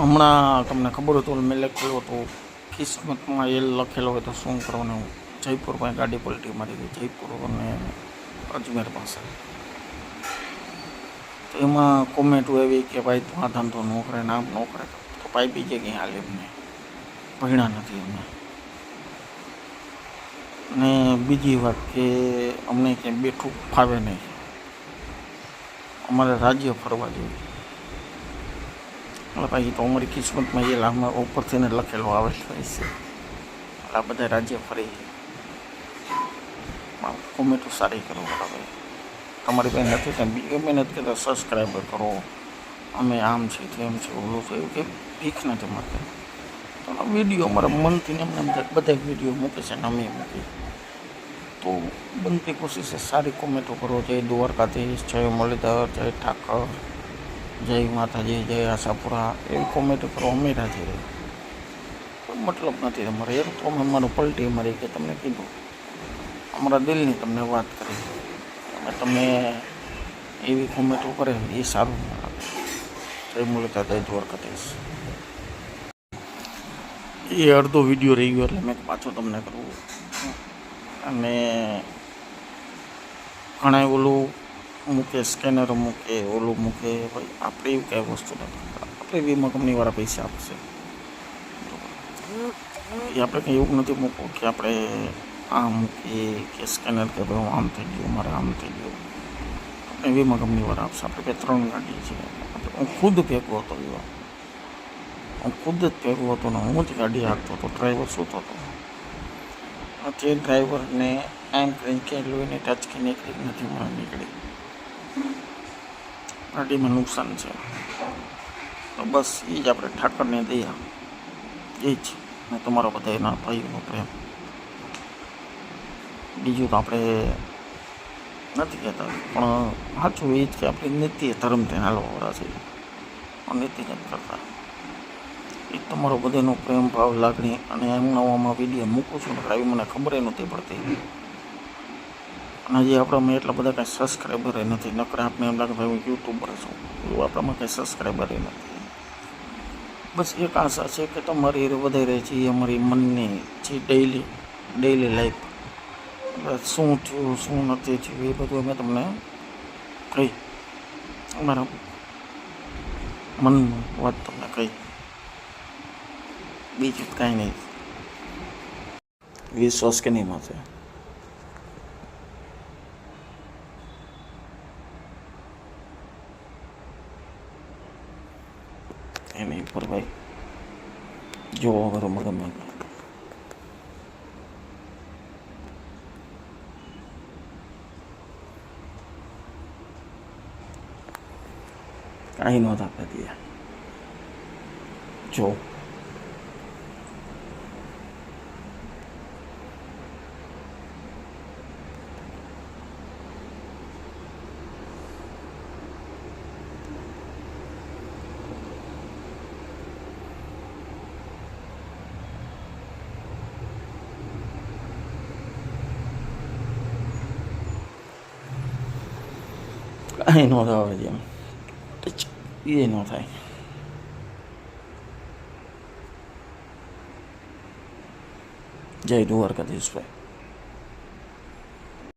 હમણાં તમને ખબર હતું મેં લખેલું હતું, કિસ્મતમાં એ લખેલો હોય તો શું કરવાનું? જયપુર પાસે ગાડી પલટી મારી ગઈ, જયપુર અને અજમેર પાસે. તો એમાં કોમેન્ટો એવી કે ભાઈ તું આ ધંધો ન કરે નામ ન કરે. તો ભાઈ બીજે કંઈ હાલ એમને? ભણ્યા નથી એમને. ને બીજી વાત કે અમને ક્યાંય બેઠું ફાવે નહીં. અમારે રાજ્ય ફરવા જેવું. ભાઈ તો અમારી કિસ્મતમાં એ લાંબા ઉપરથી લખેલો આવેલો છે આ બધા રાજ્ય ફરી. કોમેન્ટો સારી કરો બરાબર તમારી પાસે નથી ત્યાં બીજી મહેનત કરતા સબસ્ક્રાઈબર કરો. અમે આમ છે તેમ છે, ઓલું છે, એવું કે ભીખ નથી મળતી. તો વીડિયો અમારા મનથી ને એમને બધા વીડિયો મૂકે છે ને અમે મૂકીએ. તો બનતી કોશિશ સારી કોમેન્ટો કરો. જય દ્વારકાધીશ, જય મુરલીધર જય ઠાકર. જય માતાજી, જય આશાપુરા, એવી કોમેન્ટ કરો અમે થઈ રહી કોઈ મતલબ નથી તમારે. એ તો અમે અમારું પલટી મારી કે તમને કીધું. અમારા દિલની તમને વાત કરી. અને તમે એવી કોમેન્ટો કરે એ સારું ના લાગે જય મુરલીધર જય દ્વારકાધીશ. એ અડધો વીડિયો રહી ગયો એટલે મેં પાછો તમને કરવું અને ઘણા ઓલું મૂકે સ્કેનર મૂકે, ઓલું મૂકે, ભાઈ, આપણે એવું કઈ વસ્તુ નથી. આપણે વીમા કંપનીવાળા પૈસા આપશે. એ આપણે કંઈ એવું નથી મૂકવું કે આપણે આ મૂકીએ, કે સ્કેનર કે ભાઈ હું આમ થઈ ગયું મારે આમ થઈ ગયું. આપણે વીમા કંપનીવાળા આપશે. આપણે બે ત્રણ ગાડી છે. હું ખુદ ભેગો હતો એવા. હું ખુદ જ ભેગો હતો ને હું જ ગાડી હાંકતો હતો. ડ્રાઈવર સૂતો હતો. તે ડ્રાઈવરને એમ કરીને લોહીને ટચ કે નીકળી નથી મને નીકળી. ગાડીમાં નુકસાન છે. તો બસ એ જ આપણે ઠાકરને દયા એ જ. ને તમારો બધા એના ભાઈઓનો પ્રેમ. બીજું તો આપણે નથી કહેતા, પણ સાચું એ જ કે આપણી નીતિ ધર્મ તેને હાલવા છે. નીતિ નથી કરતા. એ તમારો બધાનો પ્રેમ, ભાવ, લાગણી અને એમના વીડિયો મૂકું છું ને આવી મને ખબર નહોતી પડતી અને હજી આપણામાં એટલા બધા કાંઈ સબસ્ક્રાઈબર નથી. નકર આપણે એમ લાગે, ભાઈ, હું યુટ્યુબર છું. એવું આપણામાં કાંઈ સબસ્ક્રાઈબર નથી. બસ એક આશા છે કે તમારી વધારે રહે છે, એ અમારી મનની જે ડેઈલી ડેઈલી લાઈફ શું થયું, શું નથી થયું, એ બધું અમે તમને કહી. અમારા મનની વાત તમને કહી. બીજું કાંઈ નહીં. વિશ્વાસ કે નહીં માથે એની ઉપર ભાઈ. જોવો કરો ગમે કાંઈ નહોતા દે જો. કાંઈ ન થવા ટચ એ ન થાય જય દ્વારકાધીશભાઈ